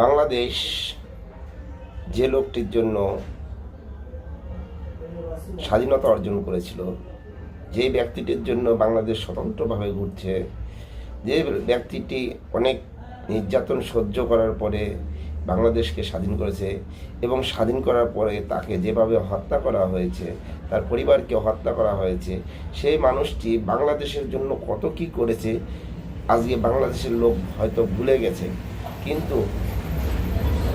বাংলাদেশ যে লোকটির জন্য স্বাধীনতা অর্জন করেছিল যে ব্যক্তিটির জন্য বাংলাদেশ স্বতন্ত্রভাবে ঘুরছে, যে ব্যক্তিটি অনেক নির্যাতন সহ্য করার পরে বাংলাদেশকে স্বাধীন করেছে এবং স্বাধীন করার পরে তাকে যেভাবে হত্যা করা হয়েছে, তার পরিবারকে হত্যা করা হয়েছে, সেই মানুষটি বাংলাদেশের জন্য কত কি করেছে, আজকে বাংলাদেশের লোক হয়তো ভুলে গেছে। কিন্তু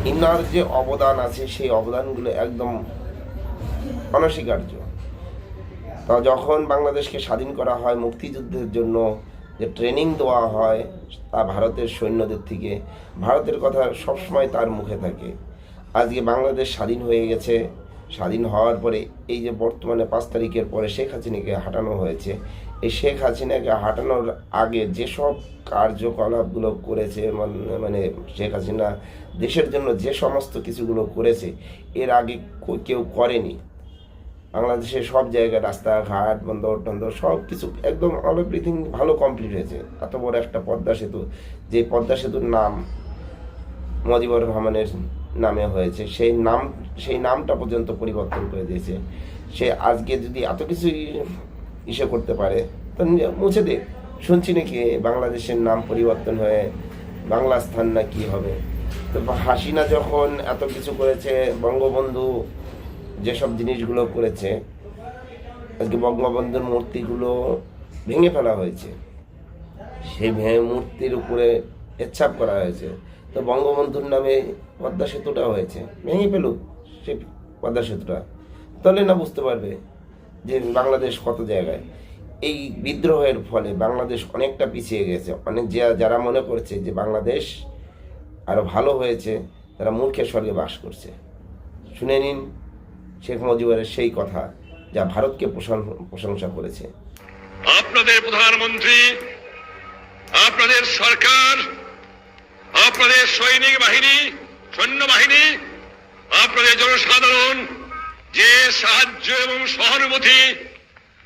ইনার যে অবদান আছে, সেই অবদানগুলো একদম অনস্বীকার্য। তা যখন বাংলাদেশকে স্বাধীন করা হয় মুক্তিযুদ্ধের জন্য, যে ট্রেনিং দেওয়া হয় তা ভারতের সৈন্যদের থেকে, ভারতের কথা সবসময় তার মুখে থাকে। আজকে বাংলাদেশ স্বাধীন হয়ে গেছে স্বাধীন হওয়ার পরে এই যে বর্তমানে পাঁচ তারিখের পরে শেখ হাসিনাকে হাঁটানো হয়েছে, এই শেখ হাসিনাকে হাঁটানোর আগে যেসব কার্যকলাপগুলো করেছে, মান- মানে শেখ হাসিনা দেশের জন্য যে সমস্ত কিছুগুলো করেছে, এর আগে কেউ করেনি। বাংলাদেশের সব জায়গায় রাস্তাঘাট, বন্দর টন্দর সব কিছু একদম অল এভরিথিং ভালো কমপ্লিট হয়েছে। এত বড় একটা পদ্মা সেতু, যে পদ্মা সেতুর নাম মজিবুর রহমানের নামে হয়েছে। সেই নাম, সেই নামটা পর্যন্ত পরিবর্তন করে দিয়েছে। সে আজকে যদি এত কিছু ইসে করতে পারে, তো মুছে দে। শুনছি নাকি বাংলাদেশের নাম পরিবর্তন হয়ে বাংলা স্থান না কি হবে? তো হাসিনা যখন এত কিছু করেছে, বঙ্গবন্ধু যেসব জিনিসগুলো করেছে, আজকে বঙ্গবন্ধুর মূর্তিগুলো ভেঙে ফেলা হয়েছে। সেই ভেঙে মূর্তির উপরে এচ্ছাপ করা হয়েছে। তো বঙ্গবন্ধুর নামে পদ্মা সেতুটা হয়েছে। ভেঙে ফেলুক সে পদ্মা সেতুটা। তাহলে না বুঝতে পারবে যে বাংলাদেশ কত জায়গায়। এই বিদ্রোহের ফলে বাংলাদেশ অনেকটা পিছিয়ে গেছে। অনেক যারা মনে করছে যে বাংলাদেশ আরও ভালো হয়েছে, তারা মূর্খের স্বর্গে বাস করছে। শুনে নিন শেখ মুজিবের সেই কথা যা ভারতকে প্রশংসা করেছে। আপনাদের প্রধানমন্ত্রী, আপনাদের সরকার আপনাদের সৈনিক বাহিনী সৈন্যবাহিনী আপনাদের জনসাধারণ, যে সাহায্য এবং সহানুভূতি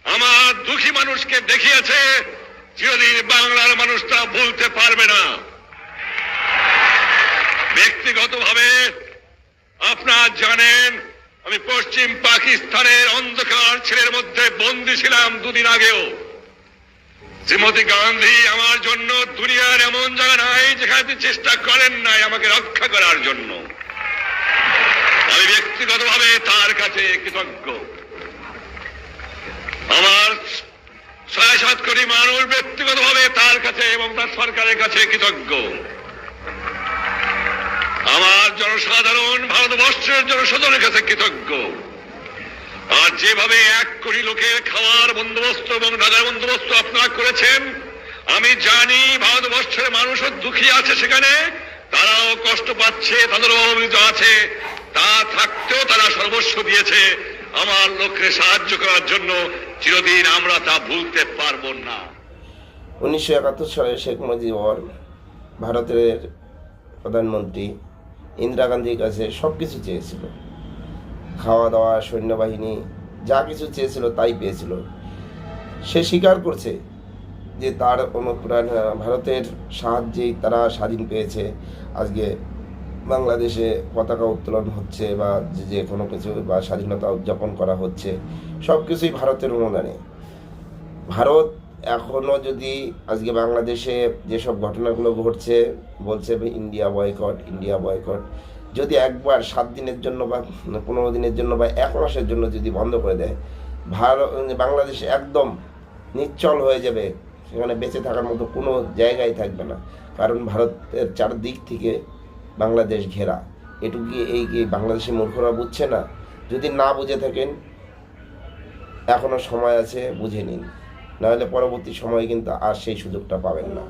আমার দুঃখী মানুষকে দেখিয়েছে, চিরদিন বাংলার মানুষ তা ভুলতে পারবে না। ব্যক্তিগতভাবে আপনারা জানেন, আমি পশ্চিম পাকিস্তানের অন্ধকার ছেলের মধ্যে বন্দী ছিলাম দুদিন আগেও। শ্রীমতী গান্ধী আমার জন্য দুনিয়ার এমন জায়গা নাই যেখানে চেষ্টা করেন নাই আমাকে রক্ষা করার জন্য। আমি ব্যক্তিগতভাবে তার কাছে কৃতজ্ঞ। আমার ছয় সাত কোটি মানুষ ব্যক্তিগতভাবে তার কাছে এবং তার সরকারের কাছে কৃতজ্ঞ। আমার জনসাধারণ ভারতবর্ষের জনসাধারণের কাছে কৃতজ্ঞ। আর যেভাবে এক কোটি লোকের খাওয়ার বন্দোবস্ত এবং রাজার বন্দোবস্ত আপনারা করেছেন, আমি জানি ভারতবর্ষের মানুষও দুঃখী আছে সেখানে, তারাও কষ্ট পাচ্ছে, তাদেরও অভিযোগ আছে, তা থাকতেও তারা সর্বস্ব দিয়েছে। আমার লোককে সাহায্য করার জন্য চিরদিন আমরা তা ভুলতে পারব না। উনিশশো একাত্তর সালে শেখ মুজিবর ভারতের প্রধানমন্ত্রী ইন্দিরা গান্ধীর কাছে সব কিছু চেয়েছিল। খাওয়া দাওয়া, সৈন্যবাহিনী, যা কিছু চেয়েছিল তাই পেয়েছিল। সে স্বীকার করছে যে তার অনুপ্রাণ ভারতের সাহায্যেই তারা স্বাধীন পেয়েছে। আজকে বাংলাদেশে পতাকা উত্তোলন হচ্ছে বা যে কোনো কিছু বা স্বাধীনতা উদযাপন করা হচ্ছে, সব কিছুই ভারতের অনুদানে। ভারত এখনও যদি আজকে বাংলাদেশে যেসব ঘটনাগুলো ঘটছে, বলছে ইন্ডিয়া বয়কট ইন্ডিয়া বয়কট যদি একবার সাত দিনের জন্য বা পনেরো দিনের জন্য বা এক মাসের জন্য যদি বন্ধ করে দেয় ভারত বাংলাদেশ একদম নিচ্ছল হয়ে যাবে। সেখানে বেঁচে থাকার মতো কোনো জায়গায় থাকবে না। কারণ ভারতের চারদিক থেকে বাংলাদেশ ঘেরা। এটুকু এই বাংলাদেশের মূর্খরা বুঝছে না? যদি না বুঝে থাকেন, এখনও সময় আছে, বুঝে নিন। নাহলে পরবর্তী সময়ে কিন্তু আর সেই সুযোগটা পাবেন না।